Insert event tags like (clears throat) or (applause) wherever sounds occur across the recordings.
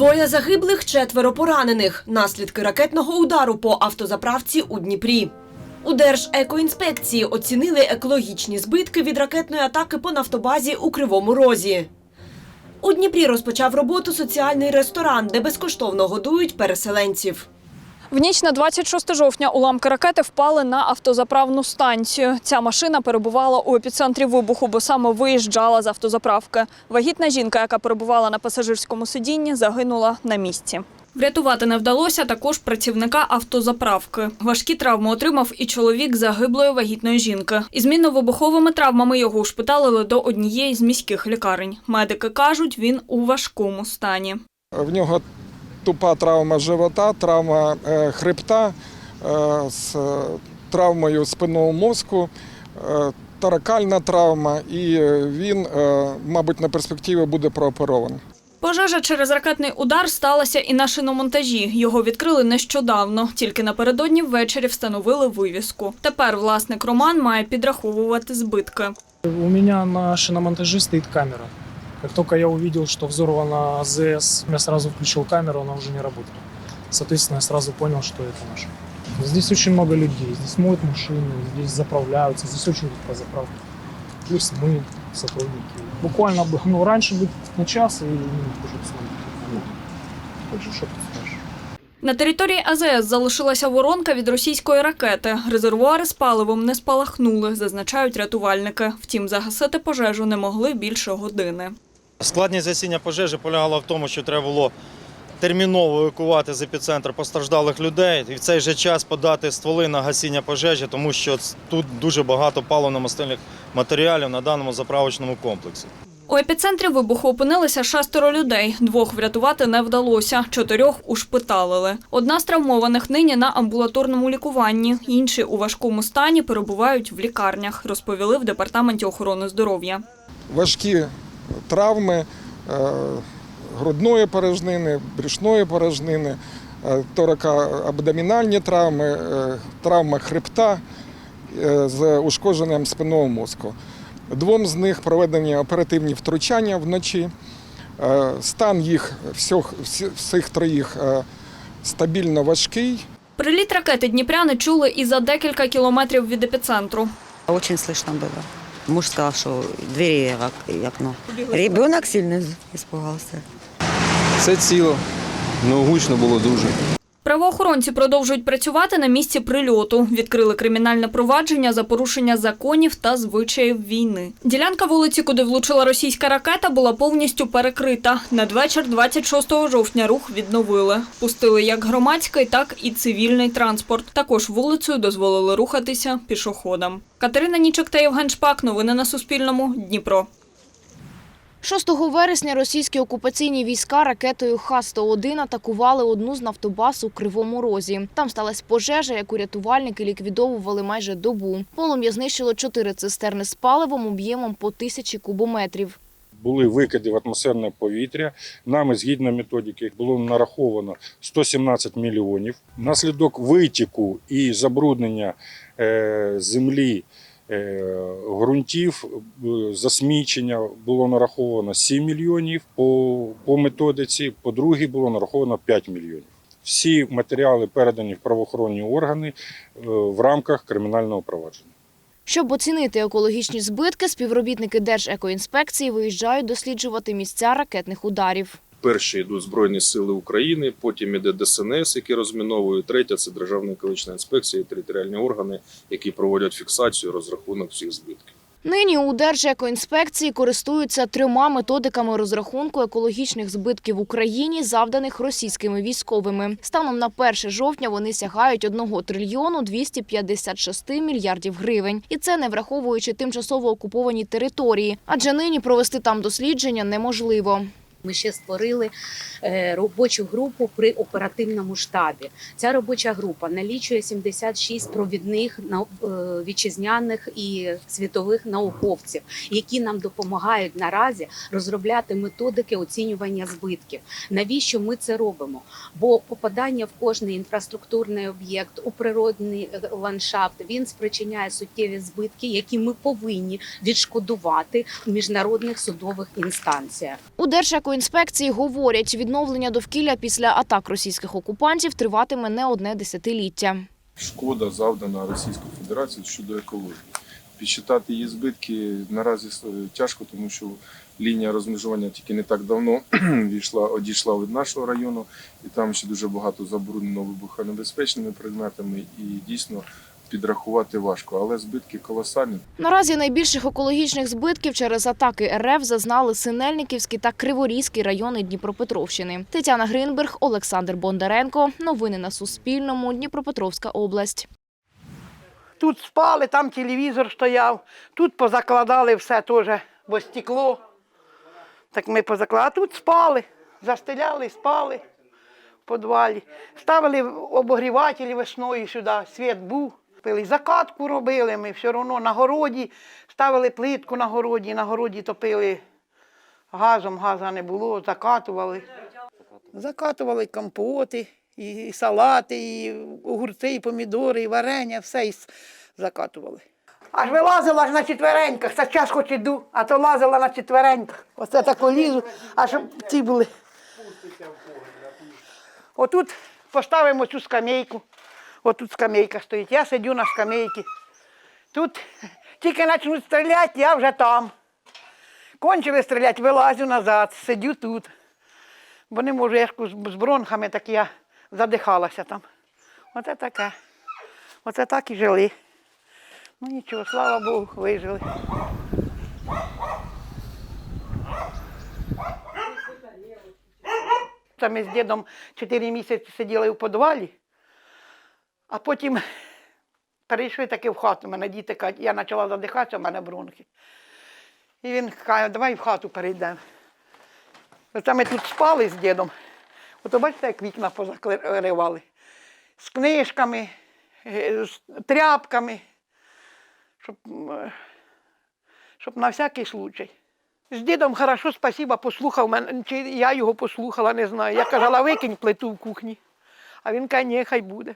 Двоє загиблих, четверо поранених. Наслідки ракетного удару по автозаправці у Дніпрі. У Держекоінспекції оцінили екологічні збитки від ракетної атаки по нафтобазі у Кривому Розі. У Дніпрі розпочав роботу соціальний ресторан, де безкоштовно годують переселенців. В ніч на 26 жовтня уламки ракети впали на автозаправну станцію. Ця машина перебувала у епіцентрі вибуху, бо саме виїжджала з автозаправки. Вагітна жінка, яка перебувала на пасажирському сидінні, загинула на місці. Врятувати не вдалося також працівника автозаправки. Важкі травми отримав і чоловік загиблої вагітної жінки. Із мінно-вибуховими травмами його ушпиталили до однієї з міських лікарень. Медики кажуть, він у важкому стані. В нього тупа травма живота, травма е, хребта е, з е, травмою спинного мозку, е, таракальна травма, і він, е, мабуть, на перспективі буде прооперований. Пожежа через ракетний удар сталася і на шиномонтажі. Його відкрили нещодавно. Тільки напередодні ввечері встановили вивіску. Тепер власник Роман має підраховувати збитки. У меня на шиномонтаже стоит камера. Как только я увидел, что взорвана АЗС, я сразу включил камеру, она уже не работала. Соответственно, я сразу понял, что это наше. Здесь очень много людей, здесь моют машины, здесь заправляются, здесь очень легко заправка. Плюс мы, сотрудники. Буквально бы, ну, раньше бы на час и ну, уже Ну, так же, что тут скажешь. На території АЗС залишилася воронка від російської ракети. Резервуари з паливом не спалахнули, зазначають рятувальники. Втім, загасити пожежу не могли більше години. Складність гасіння пожежі полягала в тому, що треба було терміново евакувати з епіцентру постраждалих людей і в цей же час подати стволи на гасіння пожежі, тому що тут дуже багато паливно-мастильних матеріалів на даному заправочному комплексі. У епіцентрі вибуху опинилися шестеро людей. Двох врятувати не вдалося, чотирьох ушпиталили. Одна з травмованих нині на амбулаторному лікуванні. Інші у важкому стані перебувають в лікарнях, розповіли в департаменті охорони здоров'я. Важкі травми е, грудної порожнини, брюшної порожнини, е, торакоабдомінальні травми, е, травма хребта з ушкодженням спинного мозку. Двом з них проведені оперативні втручання вночі. Стан їх всіх, всі- всіх троїх стабільно важкий. Приліт ракети Дніпряни чули і за декілька кілометрів від епіцентру. Очень слышно было. Муж сказав, що двері і ок- и окно. Ребенок сильно испугался. Все ціло, ну гучно було дуже. Правоохоронці продовжують працювати на місці прильоту. Відкрили кримінальне провадження за порушення законів та звичаїв війни. Ділянка вулиці, куди влучила російська ракета, була повністю перекрита. Надвечір 26 жовтня рух відновили. Пустили як громадський, так і цивільний транспорт. Також вулицею дозволили рухатися пішоходам. Катерина Нічок та Євген Шпак. Новини на Суспільному. Дніпро. 6 вересня російські окупаційні війська ракетою Х-101 атакували одну з нафтобаз у Кривому Розі. Там сталася пожежа, яку рятувальники ліквідовували майже добу. Полум'я знищило чотири цистерни з паливом об'ємом по тисячі кубометрів. були викиди в атмосферне повітря. Нами, згідно методики, було нараховано 117 мільйонів. Наслідок витіку і забруднення е, землі, ґрунтів, е, засмічення було нараховано 7 мільйонів по, по методиці, по другій було нараховано 5 мільйонів. Всі матеріали передані в правоохоронні органи е, в рамках кримінального провадження. Щоб оцінити екологічні збитки, співробітники Держекоінспекції виїжджають досліджувати місця ракетних ударів. Перші йдуть Збройні Сили України, потім іде ДСНС, які розміновують. Третя це Державна екологічна інспекція, і територіальні органи, які проводять фіксацію, розрахунок всіх збитків. Нині у Держекоінспекції користуються трьома методиками розрахунку екологічних збитків в Україні, завданих російськими військовими. Станом на 1 жовтня вони сягають 1 трильйону 256 мільярдів гривень. І це не враховуючи тимчасово окуповані території, адже нині провести там дослідження неможливо. Ми ще створили е, робочу групу при оперативному штабі. Ця робоча група налічує 76 провідних е, вітчизняних і світових науковців, які нам допомагають наразі розробляти методики оцінювання збитків. Навіщо ми це робимо? Бо попадання в кожний інфраструктурний об'єкт у природний е, ландшафт він спричиняє суттєві збитки, які ми повинні відшкодувати в міжнародних судових інстанціях. У Держекоінспекції Держекоінспекції говорять, відновлення довкілля після атак російських окупантів триватиме не одне десятиліття. Шкода завдана Російською Федерацією щодо екології. Підсчитати її збитки наразі е, тяжко, тому що лінія розмежування тільки не так давно (clears throat) війшла, одійшла від нашого району, і там ще дуже багато забруднено вибухонебезпечними предметами, і дійсно підрахувати важко, але збитки колосальні. Наразі найбільших екологічних збитків через атаки РФ зазнали Синельниківський та Криворізький райони Дніпропетровщини. Тетяна Гринберг, Олександр Бондаренко. Новини на Суспільному. Дніпропетровська область. Тут спали, там телевізор стояв, тут позакладали все теж, бо стекло. Так ми позакладали. А тут спали, застеляли, спали в підвалі. Ставили обогрівателі весною сюди, світ був. Пили закатку робили, ми все одно на городі, ставили плитку на городі, на городі топили газом, газа не було, закатували. Закатували компоти, і салати, і огурці, і помідори, і варення, все і закатували. Аж вилазила аж на четвереньках, це час хоч іду, а то лазила на четвереньках. Оце тако лізу, аж ці були. Отут поставимо цю скамейку. Отут скамейка стоїть. Я сидю на скамейці. Тут тільки почнуть стріляти, я вже там. Кончили стріляти, вилазю назад, сидю тут. Бо не можу, я з бронхами, так я задихалася там. Оце таке. Оце так і жили. Ну нічого, слава Богу, вижили. Та ми з дідом 4 місяці сиділи у підвалі, а потім перейшли таки в хату. Мене діти кажуть, я почала задихатися, у мене бронхи. І він каже, давай в хату перейдемо. Оце ми тут спали з дідом. Ото бачите, як вікна позакривали. З книжками, з тряпками, щоб, щоб на всякий случай. З дідом хорошо, спасіба, послухав мене, чи я його послухала, не знаю. Я казала, викинь плиту в кухні. А він каже, ні, хай буде.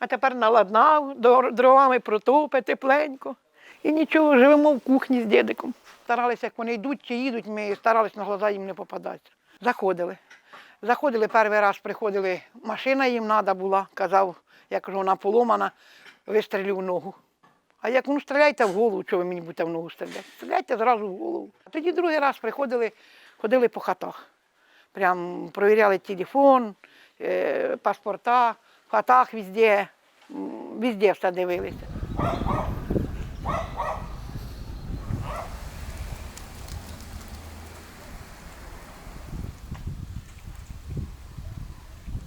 А тепер наладнав, дровами протопе тепленько. І нічого, живемо в кухні з дідиком. Старалися, як вони йдуть чи їдуть, ми старалися на глаза їм не попадатися. Заходили. Заходили перший раз, приходили, машина їм треба була, казав, я кажу, вона поломана, вистрілю в ногу. А як ну стріляйте в голову, що ви мені будете в ногу стріляти? Стріляйте зразу в голову. А тоді другий раз приходили, ходили по хатах. Прям провіряли телефон, е, паспорта, в хатах везде, везде все дивилися.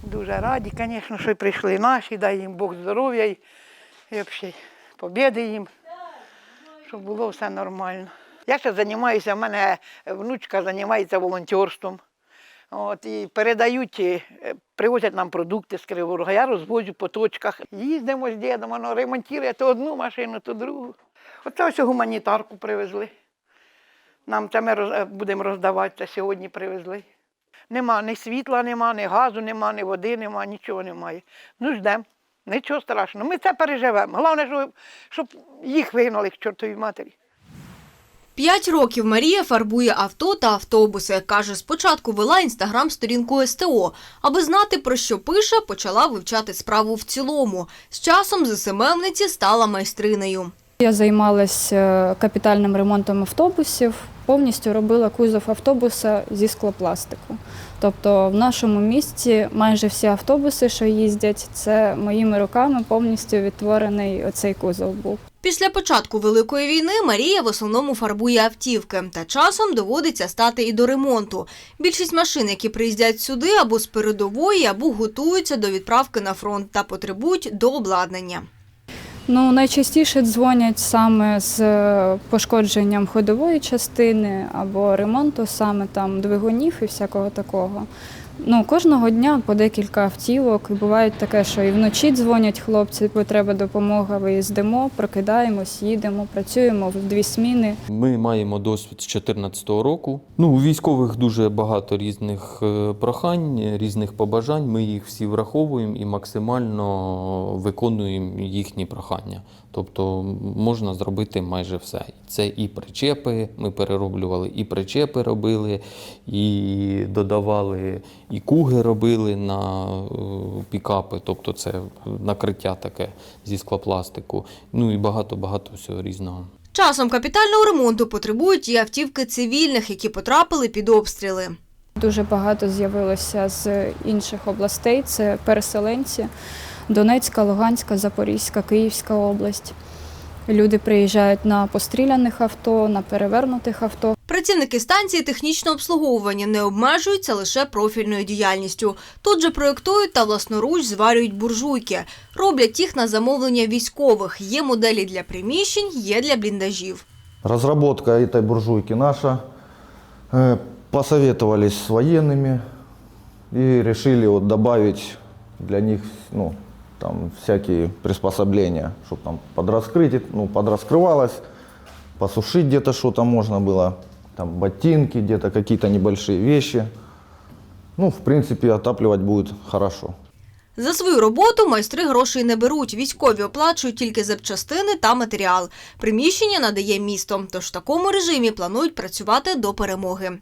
Дуже раді, звісно, що прийшли наші, дай їм Бог здоров'я і взагалі побіди їм, щоб було все нормально. Я ще займаюся, в мене внучка займається волонтерством. От, і передають, е, привозять нам продукти з Кривого Рога. Я розвозю по точках. Їздимо з дідом, воно ремонтує то одну машину, то другу. Оце ось гуманітарку привезли. Нам це ми роз- е, будемо роздавати, це сьогодні привезли. Нема ні світла, нема, ні газу, нема, ні води, нема, нічого немає. Ну ждемо. Нічого страшного. Ми це переживемо. Головне, щоб їх вигнали к чортовій матері. П'ять років Марія фарбує авто та автобуси. Каже, спочатку вела інстаграм-сторінку СТО. Аби знати, про що пише, почала вивчати справу в цілому. З часом з СММниці стала майстринею. Я займалася капітальним ремонтом автобусів, повністю робила кузов автобуса зі склопластику. Тобто в нашому місті майже всі автобуси, що їздять, це моїми руками повністю відтворений оцей кузов був. Після початку Великої війни Марія в основному фарбує автівки, та часом доводиться стати і до ремонту. Більшість машин, які приїздять сюди, або з передової, або готуються до відправки на фронт та потребують до обладнання. Ну, найчастіше дзвонять саме з е, пошкодженням ходової частини або ремонту саме там двигунів і всякого такого. Ну, кожного дня по декілька автівок. І буває таке, що і вночі дзвонять хлопці, бо треба допомога. Виїздимо, прокидаємось, їдемо, працюємо в дві сміни. Ми маємо досвід з 2014 року. Ну, у військових дуже багато різних е, прохань, різних побажань. Ми їх всі враховуємо і максимально виконуємо їхні прохання. Тобто можна зробити майже все. Це і причепи, ми перероблювали, і причепи робили, і додавали, і куги робили на е, пікапи, тобто це накриття таке зі склопластику. Ну і багато-багато всього різного. Часом капітального ремонту потребують і автівки цивільних, які потрапили під обстріли. Дуже багато з'явилося з інших областей. Це переселенці Донецька, Луганська, Запорізька, Київська область. Люди приїжджають на постріляних авто, на перевернутих авто. Працівники станції технічного обслуговування не обмежуються лише профільною діяльністю. Тут же проєктують та власноруч зварюють буржуйки. Роблять їх на замовлення військових. Є моделі для приміщень, є для бліндажів. Разработка этой буржуйки наша. Э, Посоветовались с военными и решили вот добавить для них ну, там всякие приспособления, чтобы там подраскрыть, ну, подраскрывалось, посушить где-то что-то можно было, там ботинки, где-то какие-то небольшие вещи. Ну, в принципе, отапливать будет хорошо. За свою роботу майстри грошей не беруть. Військові оплачують тільки запчастини та матеріал. Приміщення надає місто, тож в такому режимі планують працювати до перемоги.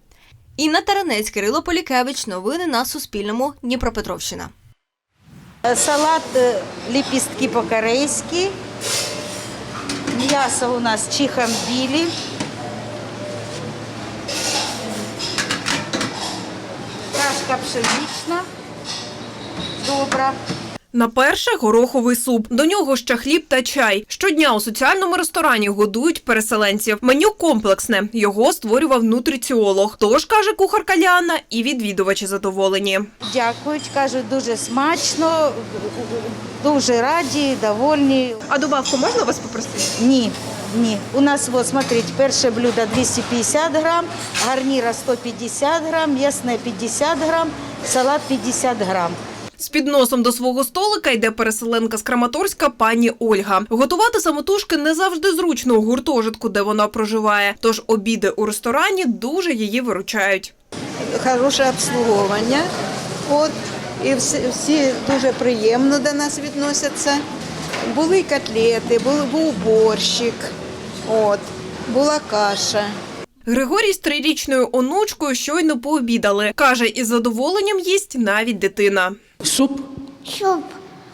Інна Таранець, Кирило Полікевич. Новини на Суспільному. Дніпропетровщина. Салат ліпістки лепістки по-корейськи. М'ясо у нас чихамбілі. Кашка пшенична. Добра. На перше гороховий суп. До нього ще хліб та чай. Щодня у соціальному ресторані годують переселенців. Меню комплексне. Його створював нутриціолог. Тож каже кухарка Ліана, і відвідувачі задоволені. Дякують, кажуть, дуже смачно, дуже раді, довольні. А добавку можна вас попросити? Ні, ні. У нас, от, смотрите, перше блюдо 250 грам, гарніра 150 грам, м'ясне 50 грам, салат 50 грам. З підносом до свого столика йде переселенка з Краматорська пані Ольга. Готувати самотужки не завжди зручно у гуртожитку, де вона проживає. Тож обіди у ресторані дуже її виручають. хороше обслуговування. От, і всі, всі дуже приємно до нас відносяться. Були котлети, був, був борщик, от, була каша. Григорій з трирічною онучкою щойно пообідали. Каже, із задоволенням їсть навіть дитина. Суп Суп,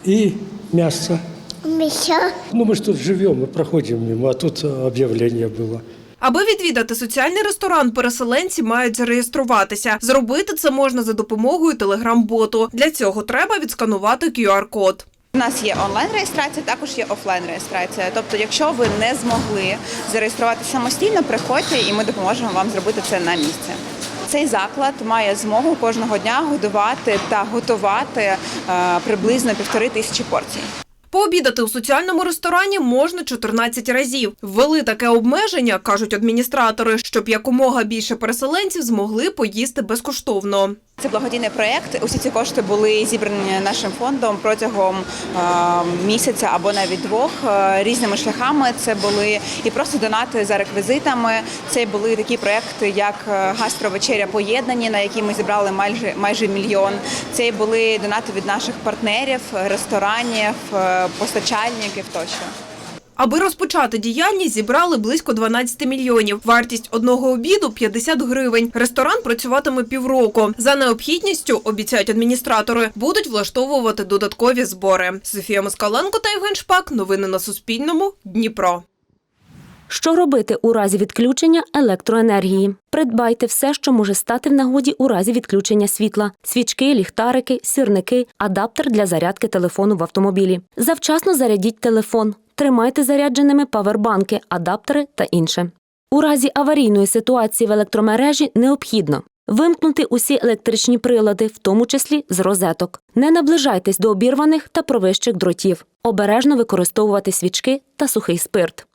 и мясо. мясо. Ну, мы же тут живем, мы проходим мимо, а тут э, объявление было. Аби відвідати соціальний ресторан, переселенці мають зареєструватися. Зробити це можна за допомогою телеграм-боту. Для цього треба відсканувати QR-код. У нас є онлайн-реєстрація, також є офлайн-реєстрація. Тобто, якщо ви не змогли зареєструватися самостійно, приходьте і ми допоможемо вам зробити це на місці. Цей заклад має змогу кожного дня годувати та готувати е, приблизно півтори тисячі порцій. Пообідати у соціальному ресторані можна 14 разів. Ввели таке обмеження, кажуть адміністратори, щоб якомога більше переселенців змогли поїсти безкоштовно. Це благодійний проєкт. Усі ці кошти були зібрані нашим фондом протягом е, місяця або навіть двох е, різними шляхами. Це були і просто донати за реквізитами. Це були такі проєкти, як е, гастровечеря поєднані, на які ми зібрали майже майже мільйон. Це були донати від наших партнерів, ресторанів, постачальників тощо. Аби розпочати діяльність, зібрали близько 12 мільйонів. Вартість одного обіду 50 гривень. Ресторан працюватиме півроку. За необхідністю, обіцяють адміністратори, будуть влаштовувати додаткові збори. Софія Москаленко та Євген Шпак. Новини на Суспільному. Дніпро. Що робити у разі відключення електроенергії? Придбайте все, що може стати в нагоді у разі відключення світла: свічки, ліхтарики, сірники, адаптер для зарядки телефону в автомобілі. Завчасно зарядіть телефон. Тримайте зарядженими павербанки, адаптери та інше. У разі аварійної ситуації в електромережі необхідно вимкнути усі електричні прилади, в тому числі з розеток. Не наближайтесь до обірваних та провищих дротів. Обережно використовувати свічки та сухий спирт.